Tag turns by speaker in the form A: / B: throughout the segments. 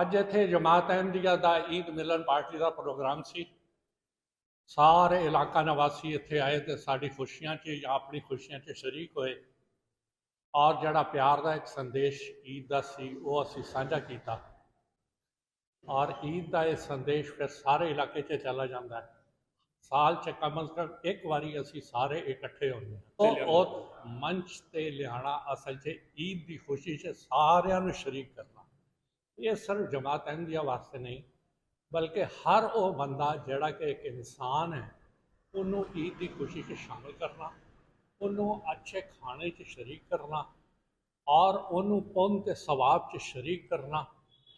A: ਅੱਜ ਇੱਥੇ ਜਮਾਤ ਅਹਿਮਦੀਆ ਦਾ ਈਦ ਮਿਲਨ ਪਾਰਟੀ ਦਾ ਪ੍ਰੋਗਰਾਮ ਸੀ। ਸਾਰੇ ਇਲਾਕਾ ਨਿਵਾਸੀ ਇੱਥੇ ਆਏ ਤੇ ਸਾਡੀ ਖੁਸ਼ੀਆਂ 'ਚ ਜਾਂ ਆਪਣੀ ਖੁਸ਼ੀਆਂ 'ਚ ਸ਼ਰੀਕ ਹੋਏ। ਔਰ ਜਿਹੜਾ ਪਿਆਰ ਦਾ ਇੱਕ ਸੰਦੇਸ਼ ਈਦ ਦਾ ਸੀ ਉਹ ਅਸੀਂ ਸਾਂਝਾ ਕੀਤਾ। ਔਰ ਈਦ ਦਾ ਇਹ ਸੰਦੇਸ਼ ਫਿਰ ਸਾਰੇ ਇਲਾਕੇ 'ਚ ਚਲਾ ਜਾਂਦਾ ਹੈ। ਸਾਲ 'ਚ ਕਮ ਅਜ਼ ਕਮ ਇੱਕ ਵਾਰੀ ਅਸੀਂ ਸਾਰੇ ਇਕੱਠੇ ਹੁੰਦੇ ਹਾਂ। ਉਹ ਮੰਚ ਤੇ ਲਿਆਣਾ ਅਸਲ 'ਚ ਈਦ ਦੀ ਖੁਸ਼ੀ 'ਚ ਸਾਰਿਆਂ ਨੂੰ ਸ਼ਰੀਕ ਕਰਨਾ। ਇਹ ਸਿਰਫ ਜਮਾਤ ਅਹਿਮਦੀਆ ਵਾਸਤੇ ਨਹੀਂ, ਬਲਕਿ ਹਰ ਉਹ ਬੰਦਾ ਜਿਹੜਾ ਕਿ ਇੱਕ ਇਨਸਾਨ ਹੈ, ਉਹਨੂੰ ਈਦ ਦੀ ਖੁਸ਼ੀ 'ਚ ਸ਼ਾਮਲ ਕਰਨਾ, ਉਹਨੂੰ ਅੱਛੇ ਖਾਣੇ 'ਚ ਸ਼ਰੀਕ ਕਰਨਾ ਔਰ ਉਹਨੂੰ ਪੁੰਨ ਤੇ ਸਵਾਬ 'ਚ ਸ਼ਰੀਕ ਕਰਨਾ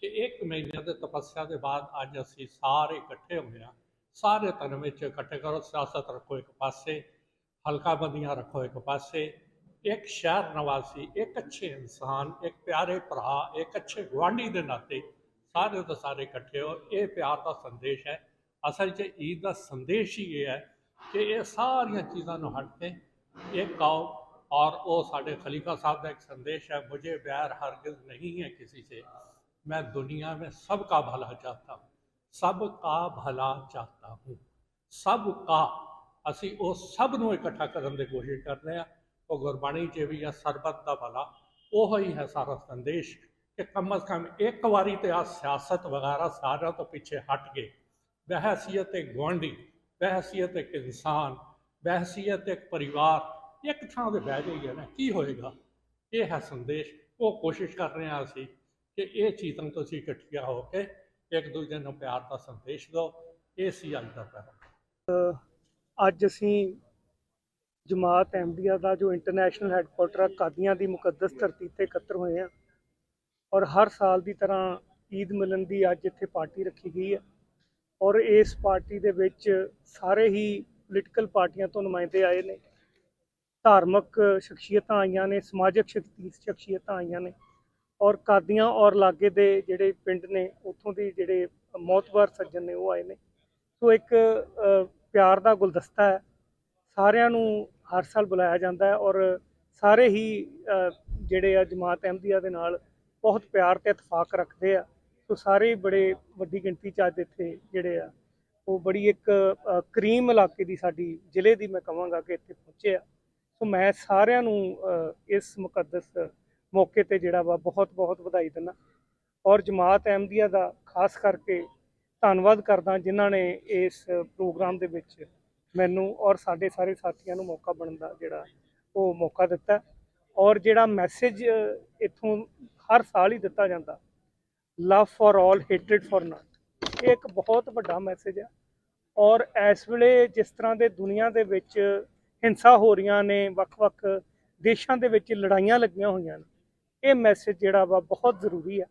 A: ਕਿ ਇੱਕ ਮਹੀਨੇ ਦੇ ਤਪੱਸਿਆ ਦੇ ਬਾਅਦ ਅੱਜ ਅਸੀਂ ਸਾਰੇ ਇਕੱਠੇ ਹੋਏ ਹਾਂ, ਸਾਰੇ ਧਰਮ ਵਿੱਚ ਇਕੱਠੇ ਕਰੋ, ਸਿਆਸਤ ਰੱਖੋ ਇੱਕ ਪਾਸੇ, ਹਲਕਾਬੰਦੀਆਂ ਰੱਖੋ ਇੱਕ ਪਾਸੇ ਇੱਕ ਸ਼ਹਿਰ ਨਿਵਾਸੀ, ਇੱਕ ਅੱਛੇ ਇਨਸਾਨ, ਇੱਕ ਪਿਆਰੇ ਭਰਾ, ਇੱਕ ਅੱਛੇ ਗਵਾਂਢੀ ਦੇ ਨਾਤੇ ਸਾਰੇ ਤੋਂ ਸਾਰੇ ਇਕੱਠੇ ਹੋ। ਇਹ ਪਿਆਰ ਦਾ ਸੰਦੇਸ਼ ਹੈ। ਅਸਲ 'ਚ ਈਦ ਦਾ ਸੰਦੇਸ਼ ਹੀ ਇਹ ਹੈ ਕਿ ਇਹ ਸਾਰੀਆਂ ਚੀਜ਼ਾਂ ਨੂੰ ਹਟ ਕੇ ਇੱਕ ਆਓ ਔਰ ਉਹ ਸਾਡੇ ਖਲੀਫਾ ਸਾਹਿਬ ਦਾ ਇੱਕ ਸੰਦੇਸ਼ ਹੈ, ਮੁਝੇ ਬੈਰ ਹਰਗਿਜ਼ ਨਹੀਂ ਹੈ ਕਿਸੇ ਸੇ। ਮੈਂ ਦੁਨੀਆ में ਸਭ ਕਾ ਭਲਾ ਚਾਹਤਾ हूँ ਸਭ ਕਾ ਭਲਾ ਚਾਹਤਾ हूँ ਸਭ ਕਾ ਅਸੀਂ ਉਹ ਸਭ ਨੂੰ ਇਕੱਠਾ ਕਰਨ ਦੀ ਕੋਸ਼ਿਸ਼ ਕਰ ਰਹੇ ਹਾਂ। ਉਹ ਗੁਰਬਾਣੀ 'ਚ ਵੀ ਆ, ਸਰਬਤ ਦਾ ਭਲਾ। ਉਹ ਹੀ ਹੈ ਸਾਰਾ ਸੰਦੇਸ਼ ਕਿ ਕਮ ਅਸ ਕਮ ਇੱਕ ਵਾਰੀ ਤੇ ਆ ਸਿਆਸਤ ਵਗੈਰਾ ਸਾਰਿਆਂ ਤੋਂ ਪਿੱਛੇ ਹਟ ਕੇ ਬਹਿਸੀਅਤ ਇੱਕ ਗੁਆਂਢੀ, ਬਹਿਸੀਅਤ ਇੱਕ ਇਨਸਾਨ, ਬਹਿਸੀਅਤ ਇੱਕ ਪਰਿਵਾਰ, ਇੱਕ ਥਾਂ ਤੇ ਬਹਿ ਜਾਈਏ ਨਾ, ਕੀ ਹੋਏਗਾ? ਇਹ ਹੈ ਸੰਦੇਸ਼। ਉਹ ਕੋਸ਼ਿਸ਼ ਕਰ ਰਹੇ ਹਾਂ ਅਸੀਂ ਕਿ ਇਹ ਚੀਜ਼ਾਂ ਤੁਸੀਂ ਅਸੀਂ ਇਕੱਠੀਆਂ ਹੋ ਕੇ ਇੱਕ ਦੂਜੇ ਨੂੰ ਪਿਆਰ ਦਾ ਸੰਦੇਸ਼ ਦਿਓ। ਇਹ ਸੀ ਅੱਜ ਦਾ ਪੈਰਾ
B: ਅੱਜ ਅਸੀਂ ਜਮਾਤ ਅਹਿਮਦੀਆ ਦਾ ਜੋ ਇੰਟਰਨੈਸ਼ਨਲ ਹੈੱਡਕੁਆਟਰ ਆ, ਕਾਦੀਆਂ ਦੀ ਮੁਕੱਦਸ ਧਰਤੀ ਤੇ ਇਕੱਤਰ ਹੋਏ ਆ। ਔਰ ਹਰ ਸਾਲ ਦੀ ਤਰ੍ਹਾਂ ਈਦ ਮਿਲਨ ਦੀ ਅੱਜ ਇੱਥੇ ਪਾਰਟੀ ਰੱਖੀ ਗਈ ਹੈ ਔਰ ਇਸ ਪਾਰਟੀ ਦੇ ਵਿੱਚ ਸਾਰੇ ਹੀ ਪੋਲੀਟੀਕਲ ਪਾਰਟੀਆਂ ਤੋਂ ਨੁਮਾਇੰਦੇ ਆਏ ਨੇ। ਧਾਰਮਿਕ ਸ਼ਖਸੀਅਤਾਂ ਆਈਆਂ ਨੇ, ਸਮਾਜਿਕ ਸ਼ਕਤੀ ਸ਼ਖਸੀਅਤਾਂ ਆਈਆਂ ਨੇ। ਔਰ ਕਾਦੀਆਂ ਔਰ ਲਾਗੇ ਦੇ ਜਿਹੜੇ ਪਿੰਡ ਨੇ, ਉੱਥੋਂ ਦੇ ਜਿਹੜੇ ਮੌਤਬਰ ਸੱਜਣ ਨੇ, ਉਹ ਆਏ ਨੇ। ਸੋ ਇੱਕ ਪਿਆਰ ਦਾ ਗੁਲਦਸਤਾ ਹੈ। ਸਾਰਿਆਂ ਨੂੰ ਹਰ ਸਾਲ ਬੁਲਾਇਆ ਜਾਂਦਾ ਹੈ ਔਰ ਸਾਰੇ ਹੀ ਜਿਹੜੇ ਆ ਜਮਾਤ ਅਹਿਮਦੀਆ ਦੇ ਨਾਲ ਬਹੁਤ ਪਿਆਰ ਤੇ ਇਤਫਾਕ ਰੱਖਦੇ ਆ। ਸੋ ਸਾਰੇ ਹੀ ਬੜੇ ਵੱਡੀ ਗਿਣਤੀ ਚ ਅੱਜ ਇੱਥੇ ਜਿਹੜੇ ਆ, ਉਹ ਬੜੀ ਇੱਕ ਕਰੀਮ ਇਲਾਕੇ ਦੀ ਸਾਡੀ ਜ਼ਿਲ੍ਹੇ ਦੀ ਮੈਂ ਕਹਾਂਗਾ ਕਿ ਇੱਥੇ ਪਹੁੰਚੇ ਆ। ਸੋ ਮੈਂ ਸਾਰਿਆਂ ਨੂੰ ਇਸ ਮੁਕੱਦਸ ਮੌਕੇ ਤੇ ਜਿਹੜਾ ਵਾ ਬਹੁਤ ਬਹੁਤ ਵਧਾਈ ਦਿੰਦਾ ਔਰ ਜਮਾਤ ਅਹਿਮਦੀਆ ਦਾ ਖਾਸ ਕਰਕੇ ਧੰਨਵਾਦ ਕਰਦਾ ਜਿਨ੍ਹਾਂ ਨੇ ਇਸ ਪ੍ਰੋਗਰਾਮ ਦੇ ਵਿੱਚ ਮੈਨੂੰ ਔਰ ਸਾਡੇ ਸਾਰੇ ਸਾਥੀਆਂ ਨੂੰ ਮੌਕਾ ਬਣਨ ਦਾ ਜਿਹੜਾ ਉਹ ਮੌਕਾ ਦਿੱਤਾ ਔਰ ਜਿਹੜਾ ਮੈਸੇਜ ਇੱਥੋਂ ਹਰ ਸਾਲ ਹੀ ਦਿੱਤਾ ਜਾਂਦਾ। ਲਵ ਫॉर ਆਲ ਹੇਟਡ ਫॉर ਨਨ ਇਹ ਇੱਕ ਬਹੁਤ ਵੱਡਾ ਮੈਸੇਜ ਹੈ। ਔਰ ਇਸ ਵੇਲੇ ਜਿਸ ਤਰ੍ਹਾਂ ਦੇ ਦੁਨੀਆ ਦੇ ਵਿੱਚ ਹਿੰਸਾ ਹੋ ਰਹੀਆਂ ਨੇ, ਵੱਖ-ਵੱਖ ਦੇਸ਼ਾਂ ਦੇ ਵਿੱਚ ਲੜਾਈਆਂ ਲੱਗੀਆਂ ਹੋਈਆਂ ਨੇ, ਇਹ ਮੈਸੇਜ ਜਿਹੜਾ ਵਾ ਬਹੁਤ ਜ਼ਰੂਰੀ ਹੈ।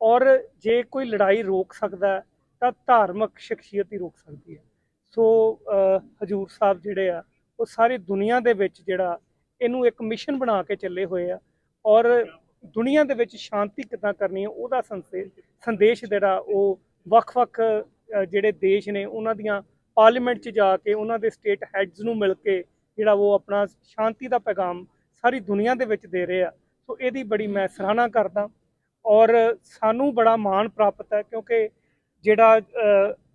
B: ਔਰ ਜੇ ਕੋਈ ਲੜਾਈ ਰੋਕ ਸਕਦਾ ਤਾਂ ਧਾਰਮਿਕ ਸ਼ਖਸੀਅਤ ਹੀ ਰੋਕ ਸਕਦੀ ਹੈ। ਸੋ ਹਜੂਰ ਸਾਹਿਬ ਜਿਹੜੇ ਆ, ਉਹ ਸਾਰੀ ਦੁਨੀਆ ਦੇ ਵਿੱਚ ਜਿਹੜਾ ਇਹਨੂੰ ਇੱਕ ਮਿਸ਼ਨ ਬਣਾ ਕੇ ਚੱਲੇ ਹੋਏ ਆ ਔਰ ਦੁਨੀਆ ਦੇ ਵਿੱਚ ਸ਼ਾਂਤੀ ਕਿੱਦਾਂ ਕਰਨੀ ਹੈ, ਉਹਦਾ ਸੰਦੇਸ਼ ਸੰਦੇਸ਼ ਜਿਹੜਾ ਉਹ ਵੱਖ-ਵੱਖ ਜਿਹੜੇ ਦੇਸ਼ ਨੇ ਉਹਨਾਂ ਦੀਆਂ ਪਾਰਲੀਮੈਂਟ 'ਚ ਜਾ ਕੇ, ਉਹਨਾਂ ਦੇ ਸਟੇਟ ਹੈਡਸ ਨੂੰ ਮਿਲ ਕੇ ਜਿਹੜਾ ਉਹ ਆਪਣਾ ਸ਼ਾਂਤੀ ਦਾ ਪੈਗਾਮ ਸਾਰੀ ਦੁਨੀਆ ਦੇ ਵਿੱਚ ਦੇ ਰਹੇ ਆ। ਸੋ, ਇਹਦੀ ਬੜੀ ਮੈਂ ਸਰਾਹਨਾ ਕਰਦਾ ਔਰ ਸਾਨੂੰ ਬੜਾ ਮਾਣ ਪ੍ਰਾਪਤ ਹੈ ਕਿਉਂਕਿ ਜਿਹੜਾ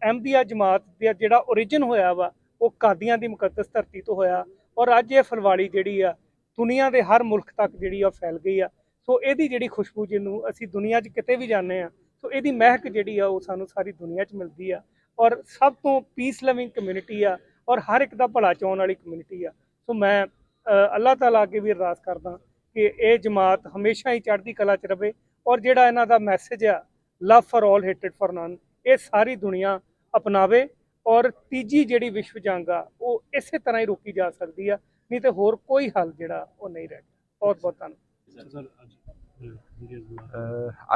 B: ਅਹਿਮਦੀਆ ਜਮਾਤ ਦਾ ਜਿਹੜਾ origin ਹੋਇਆ ਵਾ ਉਹ ਕਾਦੀਆਂ ਦੀ ਮੁਕੱਦਸ ਧਰਤੀ ਤੋਂ ਹੋਇਆ ਔਰ ਅੱਜ ਇਹ ਫਲਵਾੜੀ ਜਿਹੜੀ ਆ ਦੁਨੀਆ ਦੇ ਹਰ ਮੁਲਕ ਤੱਕ ਜਿਹੜੀ ਆ ਫੈਲ ਗਈ ਆ। ਸੋ ਇਹਦੀ ਜਿਹੜੀ ਖੁਸ਼ਬੂ ਜਿਹਨੂੰ ਅਸੀਂ ਦੁਨੀਆ 'ਚ ਕਿਤੇ ਵੀ ਜਾਂਦੇ ਆ ਸੋ ਇਹਦੀ ਮਹਿਕ ਜਿਹੜੀ ਆ ਉਹ ਸਾਨੂੰ ਸਾਰੀ ਦੁਨੀਆ 'ਚ ਮਿਲਦੀ ਆ ਔਰ ਸਭ ਤੋਂ ਪੀਸ ਲਵਿੰਗ ਕਮਿਊਨਿਟੀ ਆ ਔਰ ਹਰ ਇੱਕ ਦਾ ਭਲਾ ਚਾਹਣ ਵਾਲੀ ਕਮਿਊਨਿਟੀ ਆ। ਸੋ ਮੈਂ ਅ, ਅੱਲਾਹ ਤਾਲਾ ਅੱਗੇ ਵੀ ਅਰਦਾਸ ਕਰਦਾ ਕਿ ਇਹ ਜਮਾਤ ਹਮੇਸ਼ਾ ਹੀ ਚੜ੍ਹਦੀ ਕਲਾ 'ਚ ਰਵੇ ਔਰ ਜਿਹੜਾ ਇਹਨਾਂ ਦਾ ਮੈਸੇਜ ਆ ਲਵ ਫॉर ਆਲ ਹੇਟਡ ਫॉर ਨਨ ਇਹ ਸਾਰੀ ਦੁਨੀਆ ਅਪਣਾਵੇ ਔਰ ਤੀਜੀ ਜਿਹੜੀ ਵਿਸ਼ਵ ਜੰਗ ਆ ਉਹ ਇਸੇ ਤਰ੍ਹਾਂ ਹੀ ਰੋਕੀ ਜਾ ਸਕਦੀ ਆ ਨਹੀਂ ਤੇ ਹੋਰ ਕੋਈ ਹੱਲ ਜਿਹੜਾ ਉਹ ਨਹੀਂ ਰਹਿ ਗਿਆ। ਬਹੁਤ ਬਹੁਤ ਧੰਨਵਾਦ।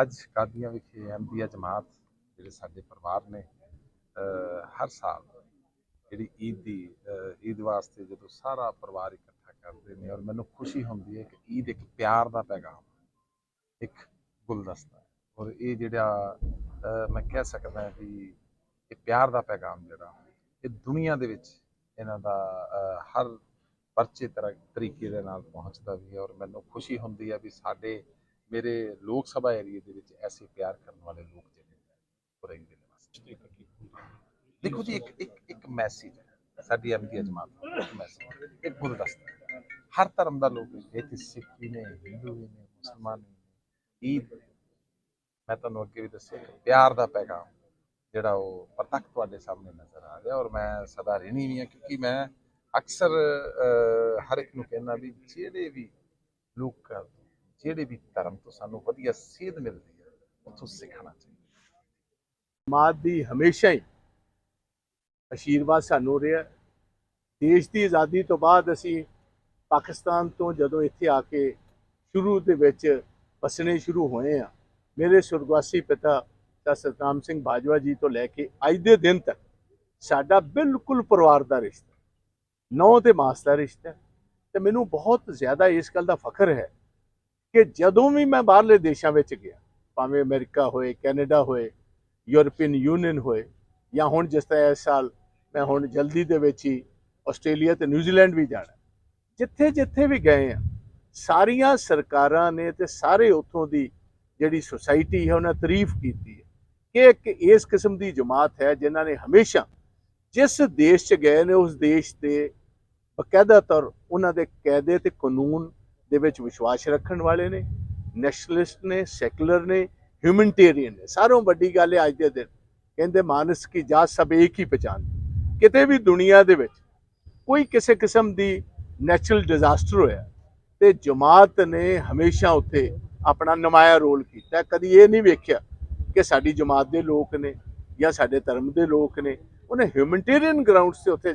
C: ਅੱਜ ਕਾਦੀਆਂ ਵਿਖੇ ਐਮਪੀਆ ਜਮਾਤ ਜਿਹੜੇ ਸਾਡੇ ਪਰਿਵਾਰ ਨੇ ਹਰ ਸਾਲ ਜਿਹੜੀ ਈਦ ਦੀ ਈਦ ਵਾਸਤੇ ਜਦੋਂ ਸਾਰਾ ਪਰਿਵਾਰ ਇਕੱਠਾ ਕਰਦੇ ਨੇ ਔਰ ਮੈਨੂੰ ਖੁਸ਼ੀ ਹੁੰਦੀ ਹੈ ਕਿ ਈਦ ਇੱਕ ਪਿਆਰ ਦਾ ਪੈਗਾਮ ਇੱਕ ਗੁਲਦਸਤਾ ਹੈ। ਔਰ ਇਹ ਜਿਹੜਾ ਮੈਂ ਕਹਿ ਸਕਦਾ ਕਿ ਇਹ ਪਿਆਰ ਦਾ ਪੈਗਾਮ ਜਿਹੜਾ ਇਹ ਦੁਨੀਆ ਦੇ ਵਿੱਚ ਇਹਨਾਂ ਦਾ ਹਰ ਪਰਚੇ ਤਰ੍ਹਾਂ ਤਰੀਕੇ ਦੇ ਨਾਲ ਪਹੁੰਚਦਾ ਵੀ ਹੈ ਔਰ ਮੈਨੂੰ ਖੁਸ਼ੀ ਹੁੰਦੀ ਹੈ ਵੀ ਸਾਡੇ ਮੇਰੇ ਲੋਕ ਸਭਾ ਏਰੀਏ ਦੇ ਵਿੱਚ ਐਸੇ ਪਿਆਰ ਕਰਨ ਵਾਲੇ ਲੋਕ ਜਿਹੜੇ ਰਹਿੰਦੇ ਨੇ ਬਸ। ਦੇਖੋ ਜੀ ਇੱਕ ਇੱਕ ਇੱਕ ਮੈਸੇਜ ਹੈ। ਸਾਡੀ ਐਮਪੀ ਜਮਾਤ ਦਾ ਇੱਕ ਮੈਸੇਜ ਇੱਕ ਗੁਰਦਸਤਾ ਹੈ। ਹਰ ਧਰਮ ਦਾ ਲੋਕ ਹੈ। ਇੱਥੇ ਸਿੱਖ ਵੀ ਨੇ ਹਿੰਦੂ ਵੀ ਨੇ ਮੁਸਲਮਾਨ ਵੀ ਨੇ ਈਦ ਮੈਂ ਤੁਹਾਨੂੰ ਅੱਗੇ ਵੀ ਦੱਸਿਆ ਪਿਆਰ ਦਾ ਪੈਗਾਮ ਜਿਹੜਾ ਉਹ ਪ੍ਰਤੱਖ ਤੁਹਾਡੇ ਸਾਹਮਣੇ ਨਜ਼ਰ ਆ ਰਿਹਾ ਔਰ ਮੈਂ ਸਦਾ ਰਹਿਣੀ ਵੀ ਹਾਂ ਕਿਉਂਕਿ ਮੈਂ ਅਕਸਰ ਹਰ ਇੱਕ ਨੂੰ ਕਹਿੰਦਾ ਵੀ ਜਿਹੜੇ ਵੀ ਲੋਕ ਜਿਹੜੇ ਵੀ ਧਰਮ ਤੋਂ ਸਾਨੂੰ ਵਧੀਆ ਸੇਧ ਮਿਲਦੀ ਹੈ, ਉੱਥੋਂ ਸਿੱਖਣਾ ਚਾਹੀਦਾ।
D: ਜਮਾਤ ਦੀ ਹਮੇਸ਼ਾ ਹੀ ਆਸ਼ੀਰਵਾਦ ਸਾਨੂੰ ਰਿਹਾ ਦੇਸ਼ ਦੀ ਆਜ਼ਾਦੀ ਤੋਂ ਬਾਅਦ ਅਸੀਂ ਪਾਕਿਸਤਾਨ ਤੋਂ ਜਦੋਂ ਇੱਥੇ ਆ ਕੇ ਸ਼ੁਰੂ ਦੇ ਵਿੱਚ ਵਸਣੇ ਸ਼ੁਰੂ ਹੋਏ ਆ ਮੇਰੇ ਸੁਰਗਵਾਸੀ ਪਿਤਾ ਤਾਂ ਸਤਨਾਮ ਸਿੰਘ ਬਾਜਵਾ ਜੀ ਤੋਂ ਲੈ ਕੇ ਅੱਜ ਦੇ ਦਿਨ ਤੱਕ ਸਾਡਾ ਬਿਲਕੁਲ ਪਰਿਵਾਰ ਦਾ ਰਿਸ਼ਤਾ ਨੌ ਤੇ ਮਾਸ ਦਾ ਰਿਸ਼ਤਾ ਹੈ। ਤੇ ਮੈਨੂੰ ਬਹੁਤ ਜ਼ਿਆਦਾ ਇਸ ਗੱਲ ਦਾ ਫਖਰ ਹੈ ਕਿ ਜਦੋਂ ਵੀ ਮੈਂ ਬਾਹਰਲੇ ਦੇਸ਼ਾਂ ਵਿੱਚ ਗਿਆ, ਭਾਵੇਂ ਅਮਰੀਕਾ ਹੋਏ, ਕੈਨੇਡਾ ਹੋਏ, ਯੂਰਪੀਅਨ ਯੂਨੀਅਨ ਹੋਏ, ਜਾਂ ਹੁਣ ਜਿਸ ਤਰ੍ਹਾਂ ਇਸ ਸਾਲ ਮੈਂ ਹੁਣ ਜਲਦੀ ਦੇ ਵਿੱਚ ਹੀ ਆਸਟ੍ਰੇਲੀਆ ਤੇ ਨਿਊਜ਼ੀਲੈਂਡ ਵੀ ਜਾਣਾ ਜਿੱਥੇ ਜਿੱਥੇ ਵੀ ਗਏ ਆ ਸਾਰੀਆਂ ਸਰਕਾਰਾਂ ਨੇ ਤੇ ਸਾਰੇ ਉੱਥੋਂ ਦੀ ਜਿਹੜੀ ਸੁਸਾਇਟੀ ਹੈ, ਉਹਨਾਂ ਤਾਰੀਫ ਕੀਤੀ ਹੈ ਕਿ ਇੱਕ ਇਸ ਕਿਸਮ ਦੀ ਜਮਾਤ ਹੈ ਜਿਨ੍ਹਾਂ ਨੇ ਹਮੇਸ਼ਾ ਜਿਸ ਦੇਸ਼ 'ਚ ਗਏ ਨੇ, ਉਸ ਦੇਸ਼ ਦੇ ਬਕਾਇਦਾ ਤੌਰ ਉਹਨਾਂ ਦੇ ਕਾਇਦੇ ਤੇ ਕਾਨੂੰਨ ਦੇ ਵਿੱਚ ਵਿਸ਼ਵਾਸ ਰੱਖਣ ਵਾਲੇ ਨੇ ਨੈਸ਼ਨਲਿਸਟ ਨੇ ਸੈਕੂਲਰ ਨੇ ਹਿਊਮਨਟੇਰੀਅਨ ਨੇ। ਸਾਰੋਂ ਵੱਡੀ ਗੱਲ ਹੈ ਅੱਜ ਦੇ ਦਿਨ। ਕਹਿੰਦੇ ਮਾਨਸ ਕੀ ਜਾਤ ਸਭ ਇੱਕ ਹੀ ਪਛਾਣ। ਕਿਤੇ ਵੀ ਦੁਨੀਆ ਦੇ ਵਿੱਚ ਕੋਈ ਕਿਸੇ ਕਿਸਮ ਦੀ ਨੈਚੁਰਲ ਡਿਜ਼ਾਸਟਰ ਹੋਇਆ ਤੇ ਜਮਾਤ ਨੇ ਹਮੇਸ਼ਾ ਉੱਥੇ ਆਪਣਾ ਨਮਾਇਆ ਰੋਲ ਕੀਤਾ। ਕਦੀ ਇਹ ਨਹੀਂ ਵੇਖਿਆ ਕਿ ਸਾਡੀ ਜਮਾਤ ਦੇ ਲੋਕ ਨੇ ਜਾਂ ਸਾਡੇ ਧਰਮ ਦੇ ਲੋਕ ਨੇ, ਉਹਨੇ ਹਿਊਮਨਟੇਰੀਅਨ ਗਰਾਊਂਡਸ ਤੇ ਉੱਥੇ